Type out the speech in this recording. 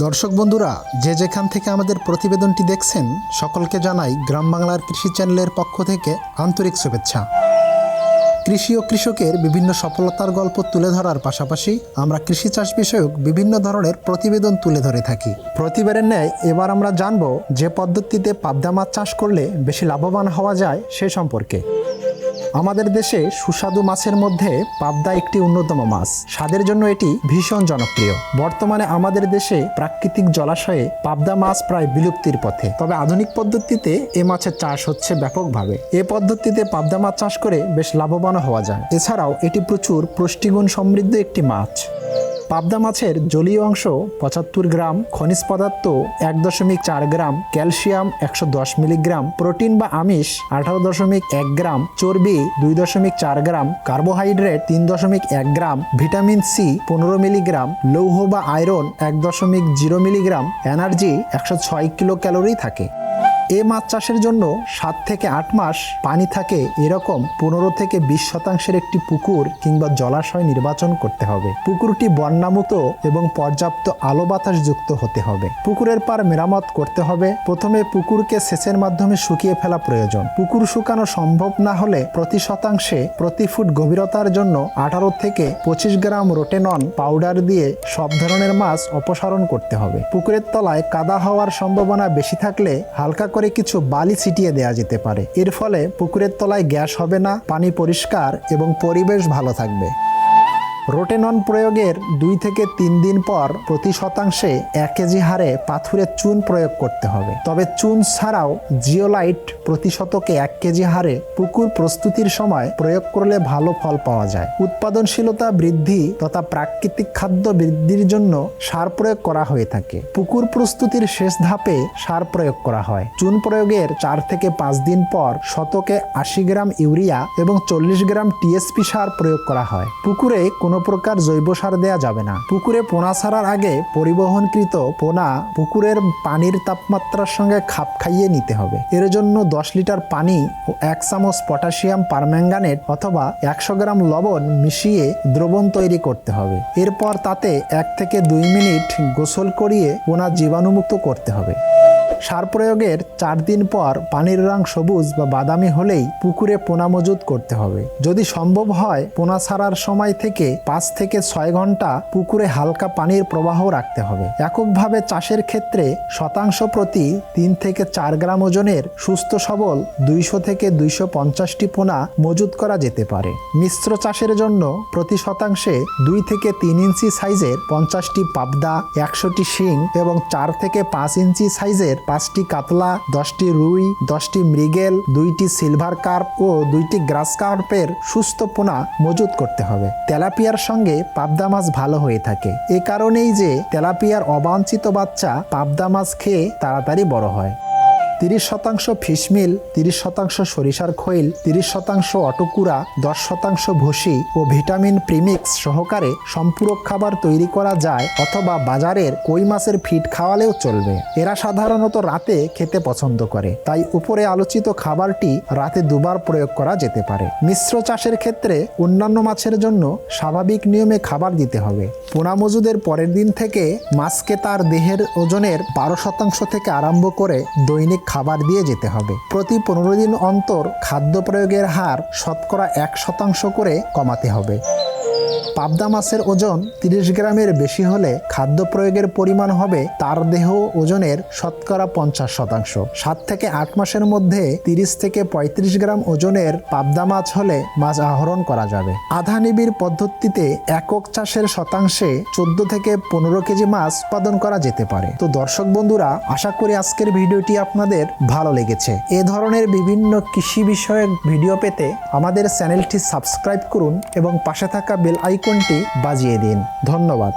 দর্শক বন্ধুরা, যে যেখান থেকে আমাদের প্রতিবেদনটি দেখছেন, সকলকে জানাই গ্রাম বাংলার কৃষি চ্যানেলের পক্ষ থেকে আন্তরিক শুভেচ্ছা। কৃষি ও কৃষকের বিভিন্ন সফলতার গল্প তুলে ধরার পাশাপাশি আমরা কৃষি চাষ বিষয়ক বিভিন্ন ধরনের প্রতিবেদন তুলে ধরে থাকি। প্রতিবারের ন্যায় এবার আমরা জানব যে পদ্ধতিতে পাবদা মাছ চাষ করলে বেশি লাভবান হওয়া যায় সে সম্পর্কে। আমাদের দেশে সুস্বাদু মাছের মধ্যে পাবদা একটি অন্যতম মাছ। স্বাদের জন্য এটি ভীষণ জনপ্রিয়। বর্তমানে আমাদের দেশে প্রাকৃতিক জলাশয়ে পাবদা মাছ প্রায় বিলুপ্তির পথে। তবে আধুনিক পদ্ধতিতে এ মাছের চাষ হচ্ছে ব্যাপকভাবে। এ পদ্ধতিতে পাবদা মাছ চাষ করে বেশ লাভবান হওয়া যায়। এছাড়াও এটি প্রচুর পুষ্টিগুণ সমৃদ্ধ একটি মাছ। পাবদা মাছের জলীয় অংশ পঁচাত্তর গ্রাম, খনিজ পদার্থ এক দশমিক চার গ্রাম, ক্যালসিয়াম একশো দশ মিলিগ্রাম, প্রোটিন বা আমিষ আঠারো দশমিক এক গ্রাম, চর্বি দুই দশমিক চার গ্রাম, কার্বোহাইড্রেট তিন দশমিক এক গ্রাম, ভিটামিন সি পনেরো মিলিগ্রাম, লৌহ বা আয়রন এক দশমিক জিরো মিলিগ্রাম, এনার্জি একশো ছয় কিলো ক্যালোরি থাকে। এ মাছ চাষের জন্য সাত থেকে আট মাস পানি থাকে এরকম পনেরো থেকে বিশ শতাংশের একটি পুকুর কিংবা জলাশয় নির্বাচন করতে হবে। পুকুরটি বন্যামুক্ত এবং পর্যাপ্ত আলো বাতাস যুক্ত হতে হবে। পুকুরের পার মেরামত করতে হবে। প্রথমে পুকুরকে সেচের মাধ্যমে শুকিয়ে ফেলা প্রয়োজন। পুকুর শুকানো সম্ভব না হলে প্রতি শতাংশে প্রতি ফুট গভীরতার জন্য আঠারো থেকে পঁচিশ গ্রাম রোটেনন পাউডার দিয়ে সব ধরনের মাছ অপসারণ করতে হবে। পুকুরের তলায় কাদা হওয়ার সম্ভাবনা বেশি থাকলে হালকা করে কিছু বালি ছিটিয়ে দেওয়া যেতে পারে। এর ফলে পুকুরের তলায় গ্যাস হবে না, পানি পরিষ্কার এবং পরিবেশ ভালো থাকবে। রোটেনন প্রয়োগের দুই থেকে তিন দিন পর প্রতি শতাংশে এক কেজি হারে পাথুরে চুন প্রয়োগ করতে হবে। তবে চুন ছাড়াও জিওলাইট প্রতি শতকে এক কেজি হারে পুকুর প্রস্তুতির সময় প্রয়োগ করলে ভালো ফল পাওয়া যায়। উৎপাদনশীলতা বৃদ্ধি তথা প্রাকৃতিক খাদ্য বৃদ্ধির জন্য সার প্রয়োগ করা হয়ে থাকে। পুকুর প্রস্তুতির শেষ ধাপে সার প্রয়োগ করা হয়। চুন প্রয়োগের চার থেকে পাঁচ দিন পর শতকে আশি গ্রাম ইউরিয়া এবং চল্লিশ গ্রাম টিএসপি সার প্রয়োগ করা হয়। পুকুরে কোনো প্রকার জৈব সার দেওয়া যাবে না। পুকুরে পোনা ছাড়ার আগে পরিবহনকৃত পোনা পুকুরের পানির তাপমাত্রার সঙ্গে খাপ খাইয়ে নিতে হবে। এর জন্য দশ লিটার পানি ও এক চামচ পটাশিয়াম পারম্যাঙ্গানেট অথবা একশো গ্রাম লবণ মিশিয়ে দ্রবণ তৈরি করতে হবে। এরপর তাতে এক থেকে দুই মিনিট গোসল করিয়ে পোনা জীবাণুমুক্ত করতে হবে। সার প্রয়োগের চার দিন পর পানির রং সবুজ বা বাদামি হলেই পুকুরে পোনা মজুত করতে হবে। যদি সম্ভব হয়, পোনা ছাড়ার সময় থেকে পাঁচ থেকে ছয় ঘণ্টা পুকুরে হালকা পানির প্রবাহ রাখতে হবে। এককভাবে চাষের ক্ষেত্রে শতাংশ প্রতি তিন থেকে চার গ্রাম ওজনের সুস্থ সবল দুইশো থেকে দুইশো পঞ্চাশটি পোনা মজুত করা যেতে পারে। মিশ্র চাষের জন্য প্রতি শতাংশে দুই থেকে তিন ইঞ্চি সাইজের পঞ্চাশটি পাবদা, একশোটি শিং এবং চার থেকে পাঁচ ইঞ্চি সাইজের পাঁচটি কাতলা, দশটি রুই, দশটি মৃগেল, দুইটি সিলভার কার্প ও দুইটি গ্রাস কার্পের সুস্থ পোনা মজুত করতে হবে। তেলাপিয়ার সঙ্গে পাবদা মাছ ভালো হয়ে থাকে। এ কারণেই যে তেলাপিয়ার অবাঞ্ছিত বাচ্চা পাবদা মাছ খেয়ে তাড়াতাড়ি বড় হয়। তিরিশ শতাংশ ফিশমিল তিরিশ শতাংশ সরিষার খৈল, তিরিশ শতাংশ অটোকুরা দশ শতাংশ ভুসি ও ভিটামিন প্রিমিক্স সহকারে সম্পূরক খাবার তৈরি করা যায় অথবা বাজারের কই মাছের ফিট খাওয়ালেও চলবে। এরা সাধারণত রাতে খেতে পছন্দ করে, তাই উপরে আলোচিত খাবারটি রাতে দুবার প্রয়োগ করা যেতে পারে। মিশ্র চাষের ক্ষেত্রে অন্যান্য মাছের জন্য স্বাভাবিক নিয়মে খাবার দিতে হবে। পোনা মজুদের পরের দিন থেকে মাছকে তার দেহের ওজনের বারো শতাংশ থেকে আরম্ভ করে দৈনিক খাবার দিয়ে যেতে হবে। প্রতি পনেরো দিন অন্তর খাদ্য প্রয়োগের হার শতকরা এক শতাংশ করে কমাতে হবে। পাবদা মাছের ওজন তিরিশ গ্রামের বেশি হলে খাদ্য প্রয়োগের পরিমাণ হবে তার দেহ ওজনের শতকরা পঞ্চাশ শতাংশ। সাত থেকে আট মাসের মধ্যে তিরিশ থেকে পঁয়ত্রিশ গ্রাম ওজনের পাবদা মাছ হলে মাছ আহরণ করা যাবে। আধা নিবিড় পদ্ধতিতে একক চাষের শতাংশে চোদ্দ থেকে পনেরো কেজি মাছ উৎপাদন করা যেতে পারে। তো দর্শক বন্ধুরা, আশা করি আজকের ভিডিওটি আপনাদের ভালো লেগেছে। এ ধরনের বিভিন্ন কৃষি বিষয়ক ভিডিও পেতে আমাদের চ্যানেলটি সাবস্ক্রাইব করুন এবং পাশে থাকা বেল আইকনটি বাজিয়ে দিন। ধন্যবাদ।